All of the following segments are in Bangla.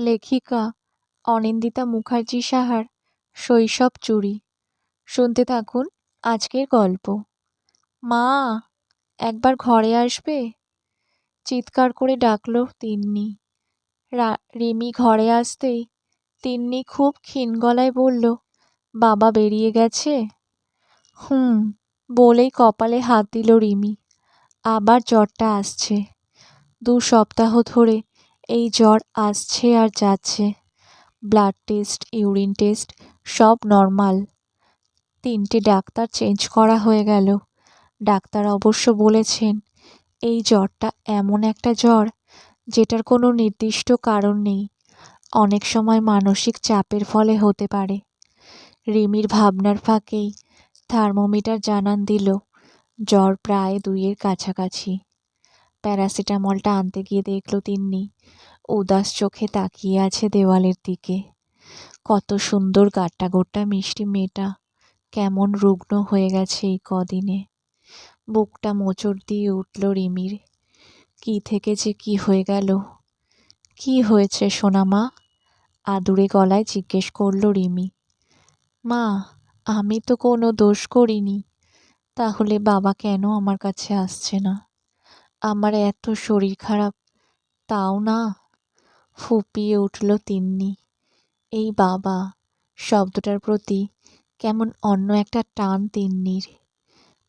লেখিকা অনিন্দিতা মুখার্জি সাহার শৈশব চুরি। শুনতে থাকুন আজকের গল্প। মা, একবার ঘরে আসবে? চিৎকার করে ডাকল তিন্নি। রিমি ঘরে আসতেই তিন্নি খুব ক্ষীণ গলায় বলল, বাবা বেরিয়ে গেছে? হুম, বলেই কপালে হাত দিল রিমি। আবার জ্বরটা আসছে। দু সপ্তাহ ধরে এই জ্বর আসছে আর যাচ্ছে। ব্লাড টেস্ট, ইউরিন টেস্ট, সব নর্মাল। তিনটে ডাক্তার চেঞ্জ করা হয়ে গেল। ডাক্তার অবশ্য বলেছেন, এই জ্বরটা এমন একটা জ্বর যেটার কোনো নির্দিষ্ট কারণ নেই। অনেক সময় মানসিক চাপের ফলে হতে পারে। রিমির ভাবনার ফাঁকেই থার্মোমিটার জানান দিল। জ্বর প্রায় দুইয়ের কাছাকাছি। প্যারাসিটামলটা আনতে গিয়ে দেখল তিন্নি। উদাস চোখে তাকিয়ে আছে দেওয়ালের দিকে। কত সুন্দর গাট্টা গোট্টা মিষ্টি মেয়েটা। কেমন রুগ্ন হয়ে গেছে এই কদিনে। বুকটা মোচড় দিয়ে উঠল রিমির। কি থেকে যে কি হয়ে গেল? কি হয়েছে সোনামা আদুরে গলায় জিজ্ঞেস করল রিমি। মা, আমি তো কোনো দোষ করিনি। তাহলে বাবা কেন আমার কাছে আসছে না? আমার এত শরীর খারাপ, তাও না? ফুপিয়ে উঠল তিন্নি। এই বাবা, শব্দটার প্রতি কেমন অন্য একটা টান তিন্নির।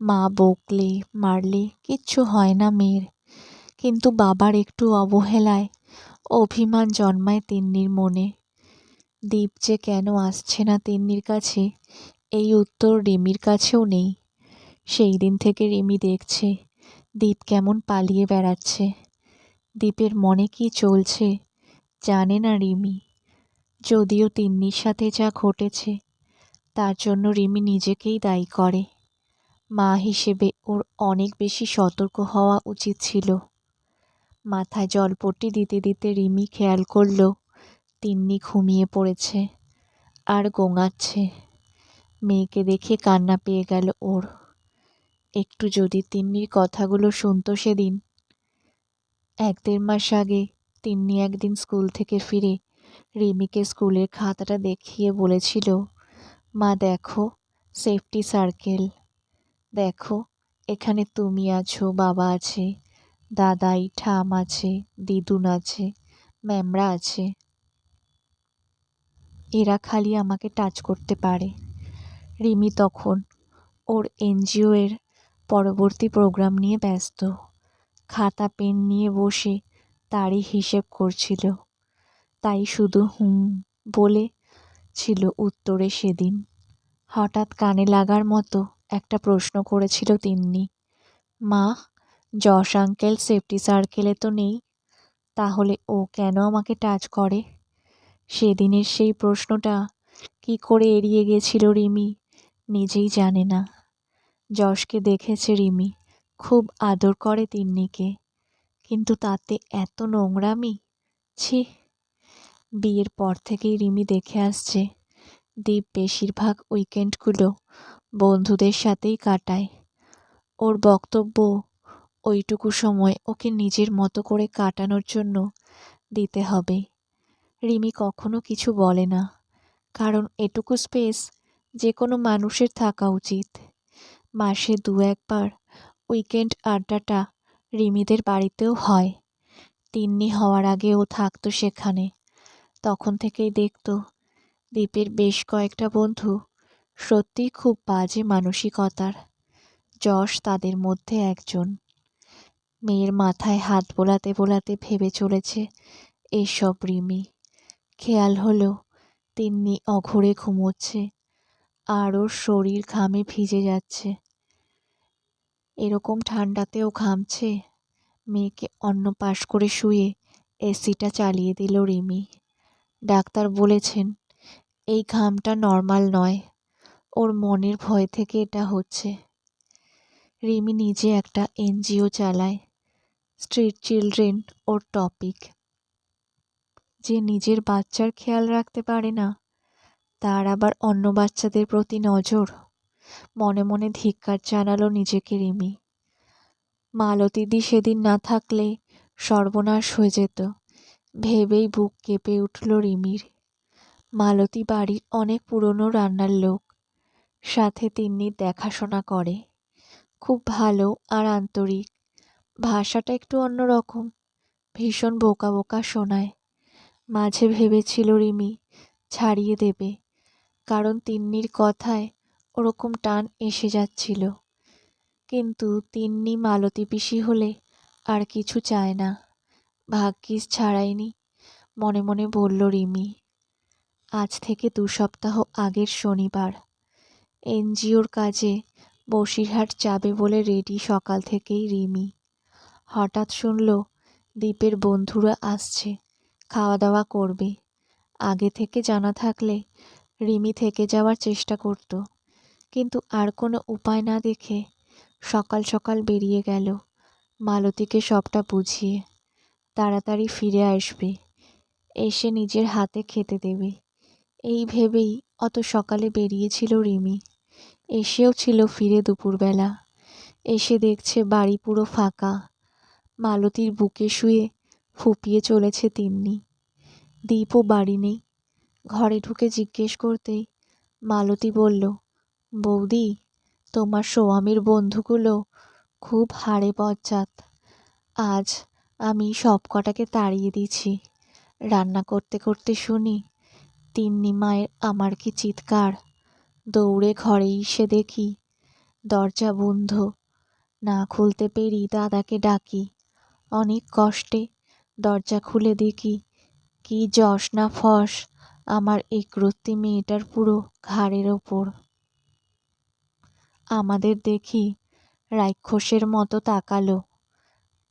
মা বকলে, মারলে কিচ্ছু হয় না মেয়ের। কিন্তু বাবার একটু অবহেলায় অভিমান জন্মায় তিন্নির মনে। দীপ যে কেন আসছে না তিন্নির কাছে, এই উত্তর রিমির কাছেও নেই। সেই দিন থেকে রিমি দেখছে দীপ কেমন পালিয়ে বেড়াচ্ছে। দীপের মনে কি চলছে জানে না রিমি। যদিও তিন্নির সাথে যা ঘটেছে, তার জন্য রিমি নিজেকেই দায়ী করে। মা হিসেবে ওর অনেক বেশি সতর্ক হওয়া উচিত ছিল। মাথায় জলপট্টি দিতে দিতে রিমি খেয়াল করল, তিন্নি ঘুমিয়ে পড়েছে আর গোঙাচ্ছে। মেয়েকে দেখে কান্না পেয়ে গেল ওর। একটু যদি তিন্নির কথাগুলো শুনতো সেদিন। এক দেড় মাস আগে তিন্নি একদিন স্কুল থেকে ফিরে রিমিকে স্কুলের খাতাটা দেখিয়ে বলেছিল, মা, দেখো, সেফটি সার্কেল। দেখো, এখানে তুমি আছো, বাবা আছে, দাদাই, ঠাম আছে, দিদুন আছে, ম্যামরা আছে। এরা খালি আমাকে টাচ করতে পারে। রিমি তখন ওর এনজিও এর পরবর্তী প্রোগ্রাম নিয়ে ব্যস্ত। খাতা পেন নিয়ে বসে তারই হিসেব করছিল। তাই শুধু হুম বলে ছিল উত্তরে সেদিন। হঠাৎ কানে লাগার মতো একটা প্রশ্ন করেছিল তিন্নি। মা, যশ আঙ্কেল সেফটি সার্কেলে তো নেই, তাহলে ও কেন আমাকে টাচ করে? সেদিনের সেই প্রশ্নটা কি করে এড়িয়ে গেছিল রিমি নিজেই জানে না। যশকে দেখেছে রিমি। খুব আদর করে তিন্নিকে। কিন্তু তাতে এত নোংরামি? ছি। বিয়ের পর থেকেই রিমি দেখে আসছে, দীপ বেশিরভাগ উইকেন্ডগুলো বন্ধুদের সাথেই কাটায়। ওর বক্তব্য ওইটুকু সময় ওকে নিজের মতো করে কাটানোর জন্য দিতে হবে। রিমি কখনো কিছু বলে না, কারণ এটুকু স্পেস যে কোনো মানুষের থাকা উচিত। মাসে দু একবার উইকেন্ড আড্ডাটা রিমিদের বাড়িতেও হয়। তিন্নি হওয়ার আগে ও থাকতো সেখানে। তখন থেকেই দেখত দ্বীপের বেশ কয়েকটা বন্ধু সত্যিই খুব বাজে মানসিকতার। যশ তাদের মধ্যে একজন। মেয়ের মাথায় হাত বোলাতে বোলাতে ভেবে চলেছে এসব রিমি। খেয়াল হলো তিন্নি অঘরে ঘুমোচ্ছে। আর ওর শরীর ঘামে ভিজে যাচ্ছে। এরকম ঠান্ডাতেও ঘামছে। মেয়েকে অন্য পাশ করে শুয়ে এসিটা চালিয়ে দিল রিমি। ডাক্তার বলেছেন, এই ঘামটা নর্মাল নয়। ওর মনের ভয় থেকে এটা হচ্ছে। রিমি নিজে একটা এনজিও চালায়, স্ট্রিট চিলড্রেন ওর টপিক। যে নিজের বাচ্চার খেয়াল রাখতে পারে না তার আবার অন্য বাচ্চাদের প্রতি নজর। মনে মনে ধিক্কার জানালো নিজেকে রিমি। মালতীদি সেদিন না থাকলে সর্বনাশ হয়ে যেত। ভেবেই বুক কেঁপে উঠল রিমির। মালতী বাড়ির অনেক পুরনো রান্নার লোক। সাথে তিন্নির দেখাশোনা করে। খুব ভালো আর আন্তরিক। ভাষাটা একটু অন্যরকম ভীষণ বোকা বোকা শোনায়। মাঝে ভেবেছিল রিমি ছাড়িয়ে দেবে। কারণ তিন্নির কথায় ওরকম টান এসে যাচ্ছিল। কিন্তু তিন্নি মালতী পিসি হলে আর কিছু চায় না। ভাগ্যিস ছাড়াইনি মনে মনে বলল রিমি, আজ থেকে দু সপ্তাহ আগের শনিবার। এনজিওর কাজে বসিরহাট যাবে বলে রেডি সকাল থেকেই রিমি। হঠাৎ শুনল দ্বীপের বন্ধুরা আসছে, খাওয়া দাওয়া করবে। আগে থেকে জানা থাকলে রিমি থেকে যাওয়ার চেষ্টা করত। কিন্তু আর কোনো উপায় না দেখে সকাল সকাল বেরিয়ে গেল। মালতীকে সবটা বুঝিয়ে, তাড়াতাড়ি ফিরে আসবে, এসে নিজের হাতে খেতে দেবে। এই ভেবেই অত সকালে বেরিয়েছিল রিমি। এসেও ছিল ফিরে দুপুরবেলা। এসে দেখছে বাড়ি পুরো ফাঁকা। মালতীর বুকে শুয়ে ফুপিয়ে চলেছে তিন্নি। দীপও বাড়ি নেই। ঘরে ঢুকে জিজ্ঞেস করতেই মালতী বলল, বৌদি, তোমার সোয়ামীর বন্ধুগুলো খুব হাড়ে বজ্জাত। আজ আমি সব কটাকে তাড়িয়ে দিছি রান্না করতে করতে শুনি, তিন্নি মায়ের আমার কি চিৎকার। দৌড়ে ঘরে এসে দেখি, দরজা বন্ধ। না খুলতে পেরি দাদাকে ডাকি। অনেক কষ্টে দরজা খুলে দেখি, কি যশ না ফস আমার এই কৃত্তি মেয়েটার পুরো ঘাড়ের ওপর। আমাদের দেখি রাক্ষসের মতো তাকালো।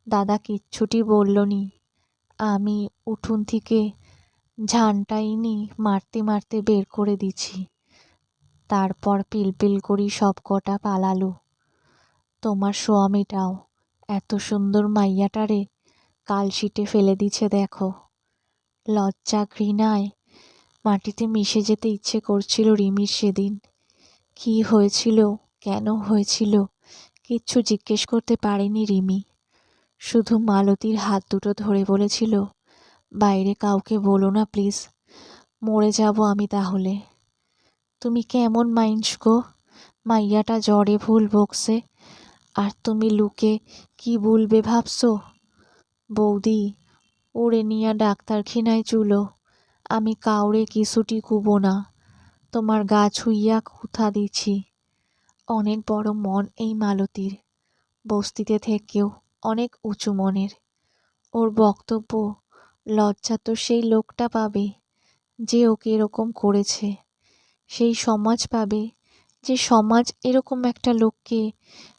দাদা কিচ্ছুটি বলল নি আমি উঠুন থেকে ঝানটাইনি মারতে মারতে বের করে দিছি। তারপর পিলপিল করি সব কটা পালালো। তোমার স্বামীটাও এত সুন্দর মাইয়াটারে কালশিটে ফেলে দিছে দেখো। লজ্জা ঘৃণায় মাটিতে মিশে যেতে ইচ্ছে করছিল রিমির সেদিন। কি হয়েছিল? কেন হয়েছিল? কিচ্ছু জিজ্ঞেস করতে পারেনি রিমি। শুধু মালতীর হাত দুটো ধরে বলেছিল, বাইরে কাউকে বলো না প্লিজ, মরে যাব আমি তাহলে। তুমি কেমন মাইন্স গো? মাইয়াটা জ্বরে ভুল বকছে, আর তুমি লুকে কি বলবে ভাবছ? বৌদি ওরে নিয়া ডাক্তারখানায় চুলো। আমি কাউরে কিছুটি কুবো না। তোমার গা ছুইয়া কুথা দিছি। অনেক বড় মন এই মালতীর। বস্তিতে থেকেও অনেক উঁচু মনের। ওর বক্তব্য, লজ্জা তো সেই লোকটা পাবে যে ওকে এরকম করেছে। সেই সমাজ পাবে যে সমাজ এরকম একটা লোককে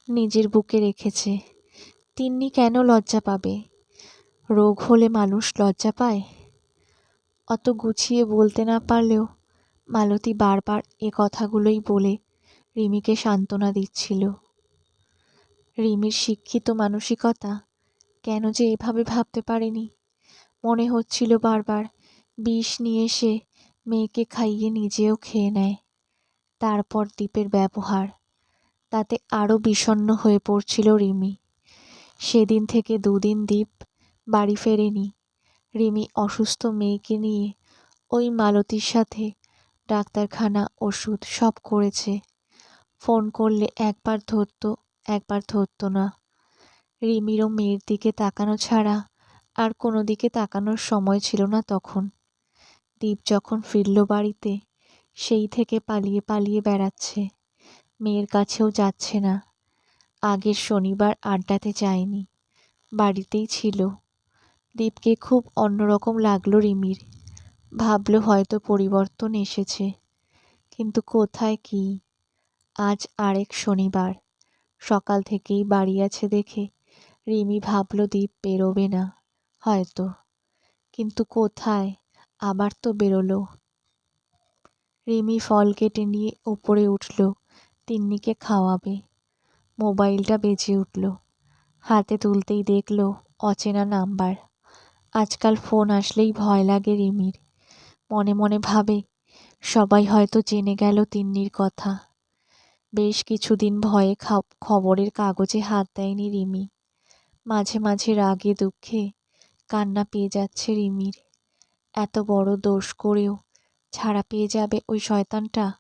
নিজের বুকে রেখেছে। তিন্নি কেন লজ্জা পাবে? রোগ হলে মানুষ লজ্জা পায়? অত গুছিয়ে বলতে না পারলেও মালতী বারবার এ কথাগুলোই বলে রিমিকে সান্ত্বনা দিচ্ছিল। রিমির শিক্ষিত মানসিকতা কেন যে এভাবে ভাবতে পারেনি? মনে হচ্ছিল বারবার বিষ নিয়ে এসে মেয়েকে খাইয়ে নিজেও খেয়ে নেয়। তারপর দ্বীপের ব্যবহার তাতে আরও বিষণ্ণ হয়ে পড়ছিল রিমি। সেদিন থেকে দুদিন দ্বীপ বাড়ি ফেরেনি। রিমি অসুস্থ মেয়েকে নিয়ে ওই মালতীর সাথে ডাক্তারখানা, ওষুধ সব করেছে। ফোন করলে একবার ধরত একবার ধরত না। রিমিরও মেয়ের দিকে তাকানো ছাড়া আর কোনো দিকে তাকানোর সময় ছিল না তখন। দীপ যখন ফিরল বাড়িতে, সেই থেকে পালিয়ে পালিয়ে বেড়াচ্ছে। মেয়ের কাছেও যাচ্ছে না। আগের শনিবার আড্ডাতে যায়নি। বাড়িতেই ছিল। দীপকে খুব অন্যরকম লাগল রিমির। ভাবলো হয়তো পরিবর্তন এসেছে। কিন্তু কোথায় কি? আজ আরেক শনিবার। সকাল থেকেই বাড়ি আছে দেখে রিমি ভাবলো দীপ বেরোবে না, হয়তো। কিন্তু কোথায়? আবার তো বেরোলো। রিমি ফল কেটে নিয়ে উপরে উঠল, তিন্নিকে খাওয়াবে। মোবাইলটা বেজে উঠল। হাতে তুলতেই দেখল অচেনা নাম্বার। আজকাল ফোন আসলেই ভয় লাগে রিমির। মনে মনে ভাবে, সবাই হয়তো জেনে গেল তিন্নির কথা। বেশ কিছুদিন ভয়ে খবরের কাগজে হাত দেয়নি রিমি। মাঝে মাঝে রাগে, দুঃখে কান্না পেয়ে যাচ্ছে রিমির। এত বড় দোষ করেও ছাড়া পেয়ে যাবে ওই শয়তানটা?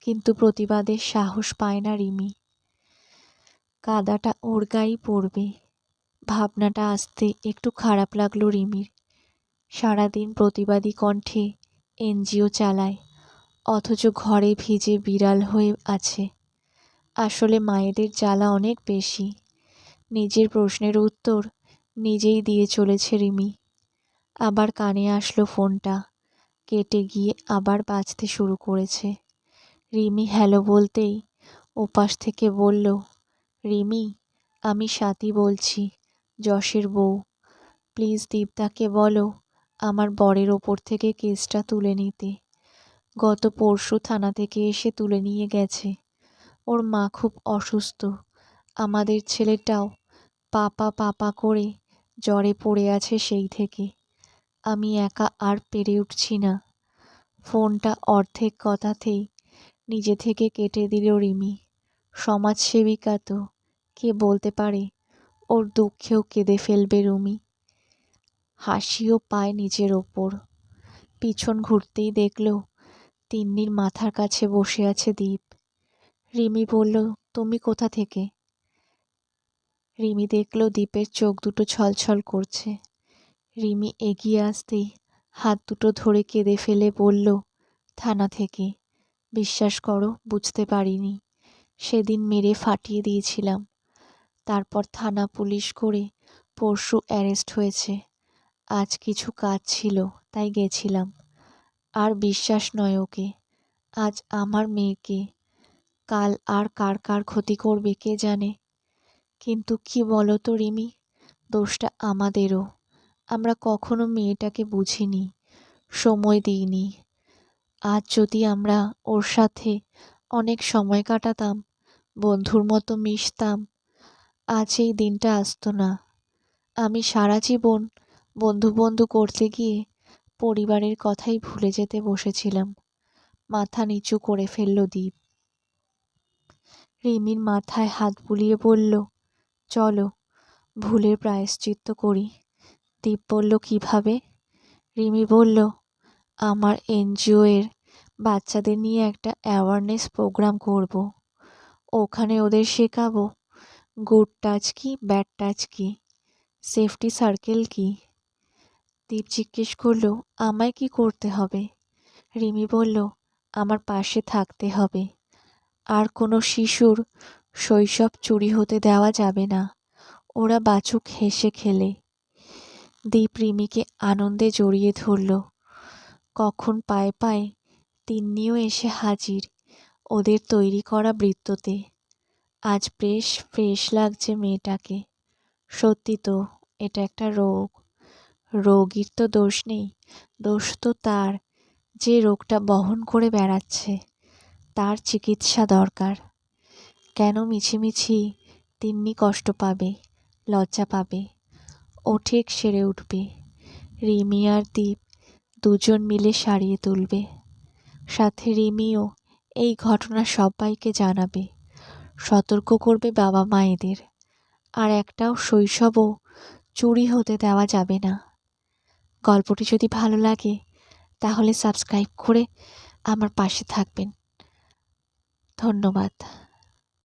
কিন্তু প্রতিবাদের সাহস পায় না রিমি। কাদাটা ওর গায়ে পড়বে। ভাবনাটা আসতে একটু খারাপ লাগল রিমির। সারাদিন প্রতিবাদী কণ্ঠে এনজিও চালায়, অথচ ঘরে ভিজে বিড়াল হয়ে আছে। আসলে মায়েদের জ্বালা অনেক বেশি। নিজের প্রশ্নের উত্তর নিজেই দিয়ে চলেছে রিমি। আবার কানে আসলো ফোনটা, কেটে গিয়ে আবার বাজতে শুরু করেছে। রিমি হ্যালো বলতেই ওপাশ থেকে বলল, রিমি, আমি সাথী বলছি। যশের বউ। প্লিজ দীপদাকে বলো, আমার বরের ওপর থেকে কেসটা তুলে নিতে। গত পরশু থানা থেকে এসে তুলে নিয়ে গেছে। ওর মা খুব অসুস্থ। আমাদের ছেলেটাও পাপা পাপা করে জ্বরে পড়ে আছে সেই থেকে। আমি একা আর পেরে উঠছি না। ফোনটা অর্ধেক কথাতেই নিজে থেকে কেটে দিল রিমি। সমাজসেবিকা তো, কে বলতে পারে? ওর দুঃখেও কেঁদে ফেলবে রুমি। হাসিও পায় নিজের ওপর। পিছন ঘুরতেই দেখল, তিন্নির মাথার কাছে বসে আছে দীপ। রিমি বলল, তুমি কোথা থেকে? রিমি দেখল দীপের চোখ দুটো ছলছল করছে। রিমি এগিয়ে আসতেই হাত দুটো ধরে কেঁদে ফেলে বলল, থানা থেকে। বিশ্বাস করো, বুঝতে পারিনি। সেদিন মেরে ফাটিয়ে দিয়েছিলাম। তারপর থানা পুলিশ করে পরশু অ্যারেস্ট হয়েছে। আজ কিছু কাজ ছিল, তাই গেছিলাম। আর বিশ্বাস নয় ওকে। আজ আমার মেয়েকে। কাল আর কার কার ক্ষতি করবে কে জানে? কিন্তু কি বলো তো রিমি? দোষটা আমাদেরও। আমরা কখনো মেয়েটাকে বুঝিনি, সময় দিইনি। আজ যদি আমরা ওর সাথে অনেক সময় কাটাতাম, বন্ধুর মতো মিশতাম আজ এই দিনটা আসতো না। আমি সারা জীবন বন্ধু বন্ধু করতে গিয়ে পরিবারের কথাই ভুলে যেতে বসেছিলাম। মাথা নিচু করে ফেলল দ্বীপ রিমির মাথায় হাত বুলিয়ে বলল, চলো, ভুলের প্রায়শ্চিত্ত করি। দীপ বলল, কীভাবে? রিমি বলল, আমার এনজিও এর বাচ্চাদের নিয়ে একটা অ্যাওয়ারনেস প্রোগ্রাম করব। ওখানে ওদের শেখাবো গুড টাচ কি? ব্যাড টাচ কি? সেফটি সার্কেল কি? দীপ জিজ্ঞেস করল, আমায় কি করতে হবে? রিমি বলল, আমার পাশে থাকতে হবে। আর কোনো শিশুর শৈশব চুরি হতে দেওয়া যাবে না। ওরা বাছুক হেসে খেলে। দীপ রিমিকে আনন্দে জড়িয়ে ধরল। কখন পায়ে পায়ে তিন্নিও এসে হাজির ওদের তৈরি করা বৃত্ততে। আজ বেশ ফ্রেশ লাগছে মেয়েটাকে। সত্যি তো, এটা একটা রোগ। রোগীর তো দোষ নেই, দোষ তো তার। যে রোগটা বহন করে বেড়াচ্ছে, তার চিকিৎসা দরকার। কেন মিছিমিছি, তিন্নি কষ্ট পাবে, লজ্জা পাবে, ও ঠিক সেরে উঠবে। রিমি আর দ্বীপ দুজন মিলে সারিয়ে তুলবে। সাথে রিমিও এই ঘটনা সবাইকে জানাবে। সতর্ক করবে বাবা মায়েদের। আর একটাও শৈশবও চুরি হতে দেওয়া যাবে না। গল্পটি যদি ভালো লাগে, তাহলে সাবস্ক্রাইব করে আমার পাশে থাকবেন। ধন্যবাদ।